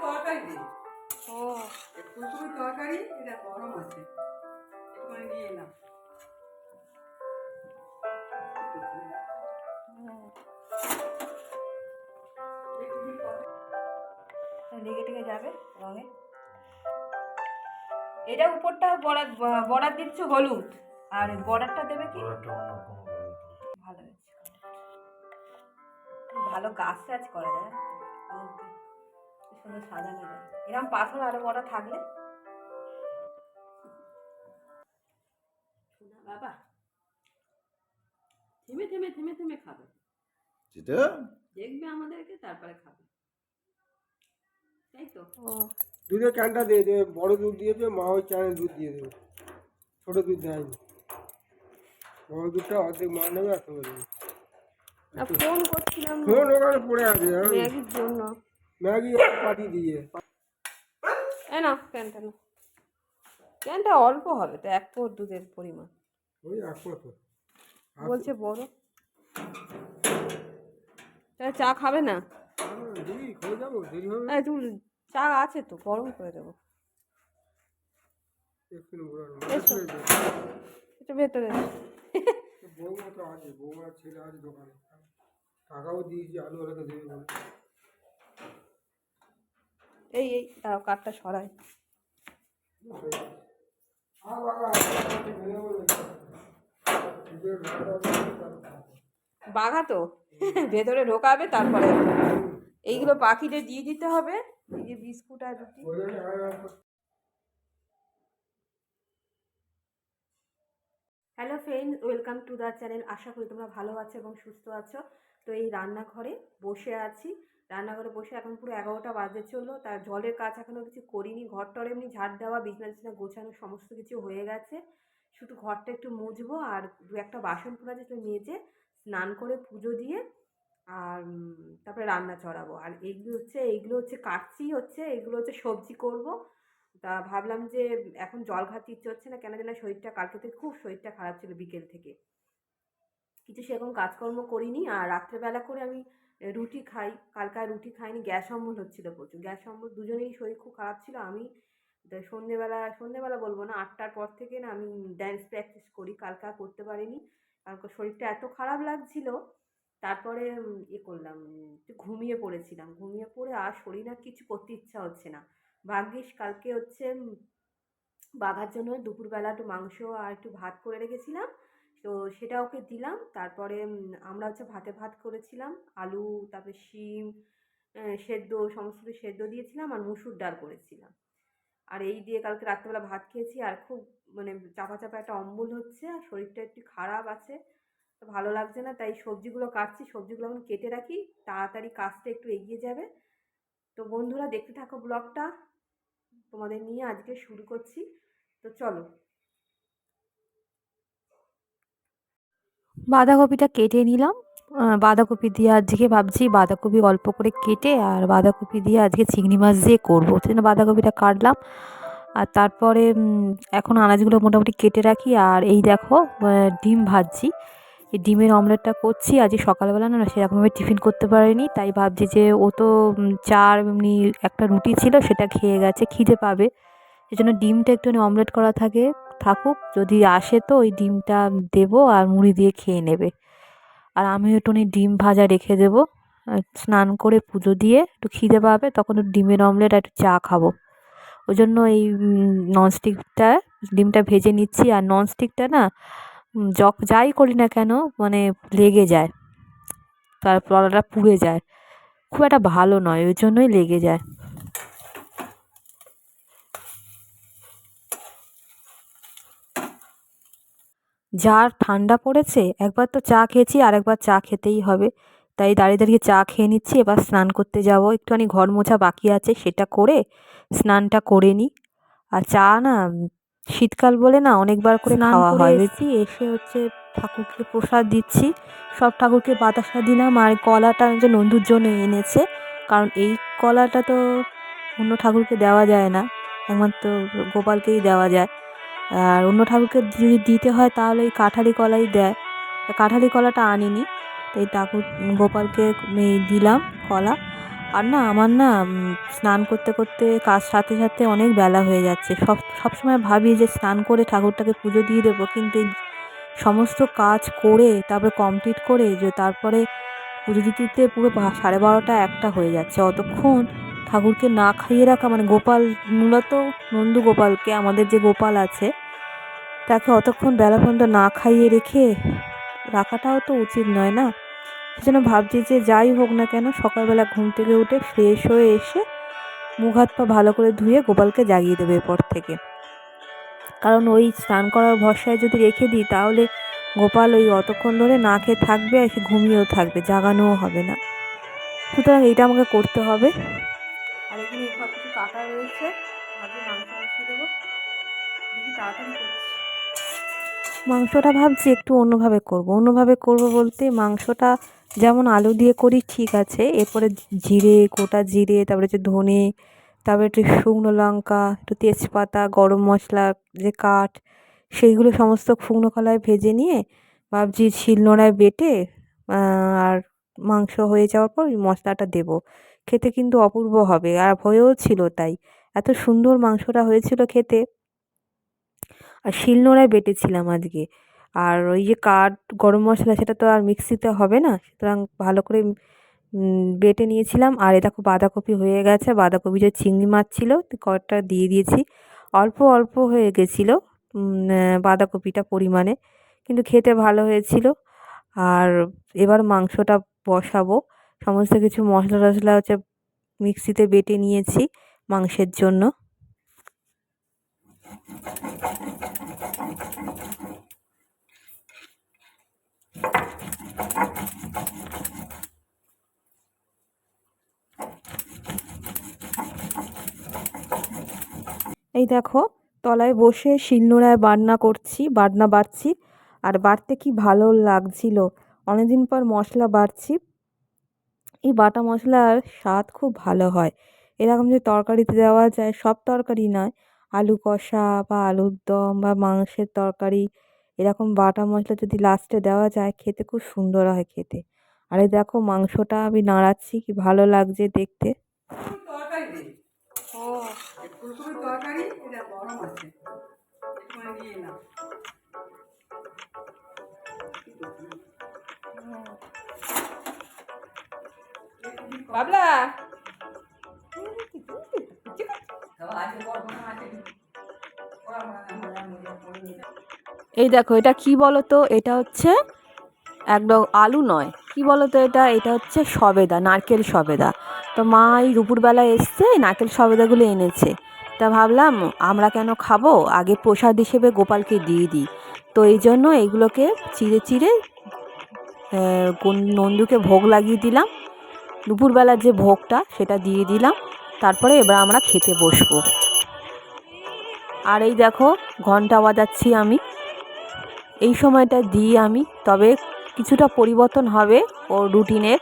তরকারি ও তরকারি এটা গরম আছে যাবে রঙে। এটা উপরটা বরাদ বরাদ দিচ্ছ হলুদ। আর বর্ডারটা দেবে কি? ভালো গাছ টাছ করা যায়। সুন্দর সাজানো যায় এরকম পাথর আরও বড় থাকলে? বাবা। থেমে থেমে থেমে থেমে খাবে। যেটা দেখবে আমাদেরকে তারপরে খাবে। তাই তো? ও। দুধের ক্যানটা দিয়ে দেবে বড় দুধ দিয়ে দেবে মা ওই ক্যানে দুধ দিয়ে দেবে। ছোটো দুধ দেয়নি বড় দুধটা অর্ধেক মা নেবে আর সঙ্গে ফোন করছিলাম। ফোন ওখানে পড়ে আছে ম্যাগির জন্য। ম্যাগি পাঠিয়ে দিয়ে। এ না ক্যানটা না। ক্যানটা অল্প হবে তো এক পোর দুধের পরিমাণ। ওই এক বলছে বড়। চা খাবে না? চা আছে তো গরম করে দেবো। ভেতরে বৌমা তো আছে বৌমা ছেলে আছে দোকানে। টাকাও দিয়েছি দেবে বলে এই এই তাও কাঠটা সরাই। বাঘা তো? ভেতরে ঢোকাবে তারপরে। এইগুলো পাখিদের দিয়ে দিতে হবে এই যে বিস্কুট আর রুটি। Hello friend welcome to the channel আশা করি তোমরা ভালো আছো এবং সুস্থ আছো। তো এই রান্নাঘরে বসে আছি। রান্নাঘরে বসে এখন পুরো এগারোটা বাজে চলল। তার জলের কাজ এখনও কিছু করিনি। ঘর ঘরটর এমনি ঝাড় দেওয়া, বিছনা টিছনা গোছানো, সমস্ত কিছু হয়ে গেছে। শুধু ঘরটা একটু মুছবো আর দু একটা বাসন পড়ে সেটা মেজে স্নান করে পুজো দিয়ে আর তারপরে রান্না চড়াবো। আর এইগুলো হচ্ছে এইগুলো হচ্ছে কাটছি হচ্ছে, এগুলো হচ্ছে সবজি করব। তা ভাবলাম যে এখন জল খাতে ইচ্ছে হচ্ছে না, কেন জানি না শরীরটা, কালকে থেকে খুব শরীরটা খারাপ ছিল বিকেল থেকে। কিছু সেরকম কাজকর্ম করিনি আর রাত্রেবেলা করে আমি রুটি খাই। কালকে আর রুটি খাইনি, গ্যাস অম্বল হচ্ছিল প্রচুর। গ্যাস অম্বল দুজনেই শরীর খুব খারাপ ছিল। আমি সন্ধেবেলা সন্ধেবেলা বলব না, আটটার পর থেকে না আমি ড্যান্স প্র্যাকটিস করি। কালকে করতে পারিনি। কারণ শরীরটা এত খারাপ লাগছিল। তারপরে ইয়ে করলাম ঘুমিয়ে পড়েছিলাম। ঘুমিয়ে পড়ে আর শরীর আর কিছু করতে ইচ্ছা হচ্ছে না। ভাগ্যিস কালকে হচ্ছে বাঘার জন্য দুপুরবেলা একটু মাংস আর একটু ভাত করে রেখেছিলাম। তো সেটা ওকে দিলাম। তারপরে আমরা হচ্ছে ভাতে ভাত করেছিলাম। আলু, তারপরে শিম সেদ্ধ, সমস্ত কিছু সেদ্ধ দিয়েছিলাম আর মুসুর ডাল করেছিলাম। আর এই দিয়ে কালকে রাত্রেবেলা ভাত খেয়েছি আর খুব মানে চাপা চাপা একটা অম্বল হচ্ছে আর শরীরটা একটু খারাপ আছে। ভালো লাগছে না, তাই সবজিগুলো কাটছি। সবজিগুলো এখন কেটে রাখি। তাড়াতাড়ি কাজটা একটু এগিয়ে যাবে। তো বন্ধুরা, দেখতে থাকো ব্লগটা। তোমাদের নিয়ে আজকে শুরু করছি। তো চলো। বাঁধাকপিটা কেটে নিলাম। বাঁধাকপি দিয়ে আজকে ভাবছি বাঁধাকপি অল্প করে কেটে আর বাঁধাকপি দিয়ে আজকে চিংড়ি মাছ দিয়ে করব। সেই জন্য বাঁধাকপিটা কাটলাম। আর তারপরে এখন আনাজগুলো মোটামুটি কেটে রাখি। আর এই দেখো ডিম ভাজছি। এই ডিমের অমলেটটা করছি। আজকে সকালবেলা না সেরকমভাবে টিফিন করতে পারিনি। তাই ভাবছি যে ও তো উম, চা এমনি একটা রুটি ছিল সেটা খেয়ে গেছে খিদে পাবে। সেই জন্য ডিমটা একটুখানি অমলেট করা থাকে, থাকুক। যদি আসে তো ওই ডিমটা দেবো আর মুড়ি দিয়ে খেয়ে নেবে। আর আমি একটুখানি ডিম ভাজা রেখে দেবো। স্নান করে পুজো দিয়ে একটু খিদে পাবে, তখন একটু ডিমের অমলেট আর একটু চা খাব। ওই জন্য এই ননস্টিকটা ডিমটা ভেজে নিচ্ছি। আর ননস্টিকটা না যখ যাই করি না কেন মানে লেগে যায়। তার তলাটা পুড়ে যায়। খুব একটা ভালো নয়, ওই জন্যই লেগে যায়। যার ঠান্ডা পড়েছে একবার তো চা খেয়েছি আর একবার চা খেতেই হবে। তাই দাঁড়িয়ে দাঁড়িয়ে চা খেয়ে নিচ্ছি এবার স্নান করতে যাব। একটুখানি ঘর মোছা বাকি আছে সেটা করে স্নানটা করে নিই। আর চা না শীতকাল বলে না অনেকবার করে খাওয়া হয়। এসে হচ্ছে ঠাকুরকে প্রসাদ দিচ্ছি। সব ঠাকুরকে বাতাসা দিলাম আর কলাটা যে নন্দুর জন্য এনেছে। কারণ এই কলাটা তো অন্য ঠাকুরকে দেওয়া যায় না একমাত্র গোপালকেই দেওয়া যায়। আর অন্য ঠাকুরকে যদি দিতে হয় তাহলে এই কাঠালি কলাই দেয়। কাঠালি কলাটা আনিনি তো এই ঠাকুর, গোপালকে দিলাম কলা। আর না, আমার না স্নান করতে করতে কাজ সাথে সাথে অনেক বেলা হয়ে যাচ্ছে। সব সবসময় ভাবি যে স্নান করে ঠাকুরটাকে পুজো দিয়ে দেবো, কিন্তু সমস্ত কাজ করে, তারপরে কমপ্লিট করে যে তারপরে পুজো দিতে পুরো সাড়ে বারোটা একটা হয়ে যাচ্ছে। অতক্ষণ ঠাকুরকে না খাইয়ে রাখা মানে গোপাল, মূলত নন্দু গোপালকে, আমাদের যে গোপাল আছে, তাকে অতক্ষণ বেলা পর্যন্ত না খাইয়ে রেখে রাখাটাও তো উচিত নয় না? সেজন্য ভাবছি যে যাই হোক না কেন, সকালবেলা ঘুম থেকে উঠে ফ্রেশ হয়ে এসে মুখ হাত পা ভালো করে ধুয়ে গোপালকে জাগিয়ে দেবে এরপর থেকে। কারণ ওই স্নান করার ভরসায় যদি রেখে দিই, তাহলে গোপাল ওই অতক্ষণ ধরে না খেয়ে থাকবে আর সে ঘুমিয়েও থাকবে, জাগানোও হবে না। সুতরাং এইটা আমাকে করতে হবে। আর এখানে সব কিছু কাটা রয়েছে। ভাবছি মাংস বসিয়ে দেবো। দেখি তাড়াতাড়ি করছি। মাংসটা ভাবছি একটু অন্যভাবে করব। অন্যভাবে করব বলতে মাংসটা যেমন আলু দিয়ে করি, ঠিক আছে। এরপরে জিরে, গোটা জিরে, তারপরে হচ্ছে ধনে, তারপরে একটু শুকনো লঙ্কা, একটু তেজপাতা, গরম মশলা, যে কাঠ, সেইগুলো সমস্ত শুকনো কলায় ভেজে নিয়ে ভাবছি শিলনোড়ায় বেটে আর মাংস হয়ে যাওয়ার পর ওই মশলাটা দেবো। খেতে কিন্তু অপূর্ব হবে, আর হয়েও ছিল তাই। এত সুন্দর মাংসটা হয়েছিল খেতে। আর শিলনোড়ায় বেটেছিলাম আজকে। আর ওই যে কাঠ, গরম মশলা সেটা তো আর মিক্সিতে হবে না, সুতরাং ভালো করে বেটে নিয়েছিলাম। আর এ দেখো বাঁধাকপি হয়ে গেছে, বাঁধাকপি যে চিংড়ি মাছ ছিল কয়েকটা দিয়ে দিয়েছি। অল্প অল্প হয়ে গেছিল বাঁধাকপিটা পরিমাণে, কিন্তু খেতে ভালো হয়েছিল। আর এবার মাংসটা বসাবো। সমস্ত কিছু মশলা টশলা হচ্ছে মিক্সিতে বেটে নিয়েছি মাংসের জন্য। এই দেখো, তলায় বসে শিলনোড়ায় বাটনা করছি বাটনা বাটছি আর বাড়তে কি ভালো লাগছিল? অনেকদিন পর মশলা বাড়ছি। এই বাটা মশলার স্বাদ খুব ভালো হয়। এরকম যে তরকারিতে দেওয়া যায়, সব তরকারি নয়। আলু কষা বা আলুর দম বা মাংসের তরকারি, এরকম বাটা মশলা যদি লাস্টে দেওয়া যায়, খেতে খুব সুন্দর হয় খেতে। আরে দেখো মাংসটা আমি নাড়াচ্ছি, কি ভালো লাগছে দেখতে। তরকারি? বাবলা। এই দেখো, এটা কি বলো তো এটা হচ্ছে একদম আলু নয়। কি বলো তো এটা? এটা হচ্ছে সবেদা, নারকেল সবেদা। তো মা এই দুপুরবেলা এসছে, নারকেল সবেদাগুলো এনেছে। তা ভাবলাম আমরা কেন খাব? আগে প্রসাদ হিসেবে গোপালকে দিয়ে দিই। তো এই জন্য এইগুলোকে চিড়ে চিড়ে নন্দুকে ভোগ লাগিয়ে দিলাম। দুপুরবেলার যে ভোগটা সেটা দিয়ে দিলাম। তারপরে এবার আমরা খেতে বসবো। আর এই দেখো, ঘণ্টা বাজাচ্ছি আমি। এই সময়টা দিই আমি, তবে কিছুটা পরিবর্তন হবে ওর রুটিনের।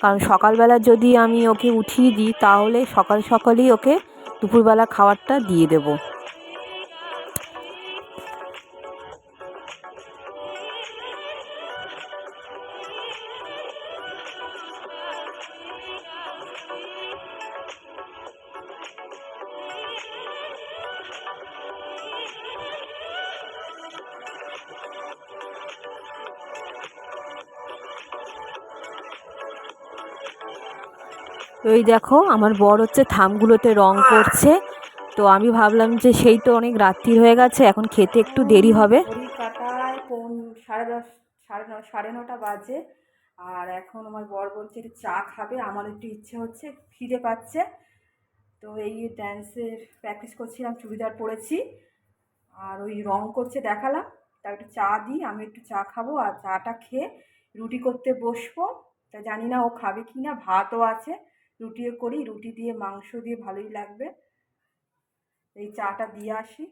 কারণ সকালবেলা যদি আমি ওকে উঠিয়ে দিই, তাহলে সকাল সকালেই ওকে দুপুরবেলা খাবারটা দিয়ে দেবো। ওই দেখো, আমার বর হচ্ছে থামগুলোতে রং করছে। তো আমি ভাবলাম যে সেই তো অনেক রাত্রি হয়ে গেছে, এখন খেতে একটু দেরি হবে। সাড়ে দশ, সাড়ে ন, সাড়ে নটা বাজে। আর এখন আমার বর বলছে একটু চা খাবে, আমার একটু ইচ্ছে হচ্ছে, খিদে পাচ্ছে। তো এই ড্যান্সের প্র্যাকটিস করছিলাম, চুড়িদার পরেছি। আর ওই রং করছে দেখালাম তা একটু চা দিই, আমি একটু চা খাব আর চাটা খেয়ে রুটি করতে বসবো। তা জানি না ও খাবে কি না ভাতও আছে। রুটিও করি, রুটি দিয়ে, মাংস দিয়ে ভালোই লাগবে। এই চাটা দিয়ে আসি।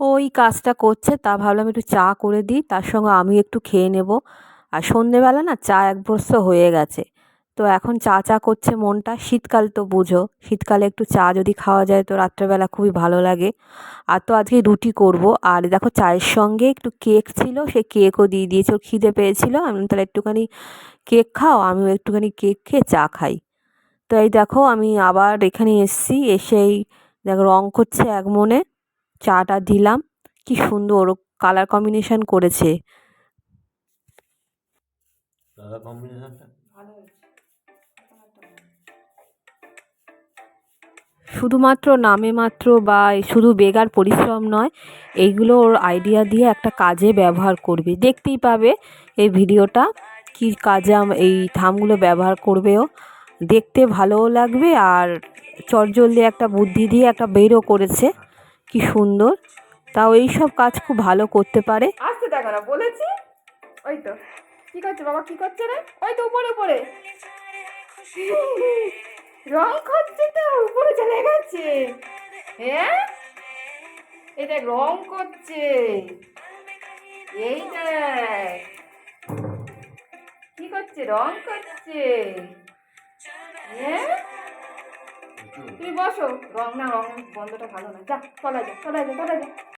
ওই কাজটা করছে, তা ভাবলাম একটু চা করে দিই, তার সঙ্গে আমি একটু খেয়ে নেব। আর সন্ধেবেলা না চা এক বস্তা হয়ে গেছে। তো এখন চা চা করছে মনটা। শীতকাল তো বুঝো। শীতকালে একটু চা যদি খাওয়া যায় তো রাত্রেবেলা খুবই ভালো লাগে। আর তো আজকে রুটি করব। আর দেখো চায়ের সঙ্গে একটু কেক ছিল, সে কেকও দিয়ে দিয়েছে। ওর খিদে পেয়েছিল। আমি তাহলে একটুখানি কেক খাও, আমিও একটুখানি কেক খেয়ে চা খাই। তো এই দেখো, আমি আবার এখানে এসছি। এসেই দেখো রং করছে এক মনে। চাটা দিলাম। কি সুন্দর কালার কম্বিনেশন করেছে। দাদা কম্বিনেশনটা শুধুমাত্র নামে মাত্র বা এই শুধু বেগার পরিশ্রম নয় এইগুলো ওর আইডিয়া দিয়ে একটা কাজে ব্যবহার করবে। দেখতেই পাবে এই ভিডিওটা কি কাজে আম- এই থামগুলো ব্যবহার করবেও দেখতে ভালোও লাগবে আর চটজলদি একটা বুদ্ধি দিয়ে একটা বেরও করেছে। কি সুন্দর। তাও এই সব কাজ খুব ভালো করতে পারে। আসতে দেখো না বলেছি? ওই তো। কি করছে বাবা? কি করছে রে? ওই তো উপরে উপরে। রং করছে তো উপরে চলে গেছে। হ্যাঁ? এটা রং করছে। এই দেখ। কি করছে? রং করছে। হ্যাঁ? তুমি বসো। রং না, রং বন্ধটা ভালো না। যা চলা যা চলা যা চলা যা।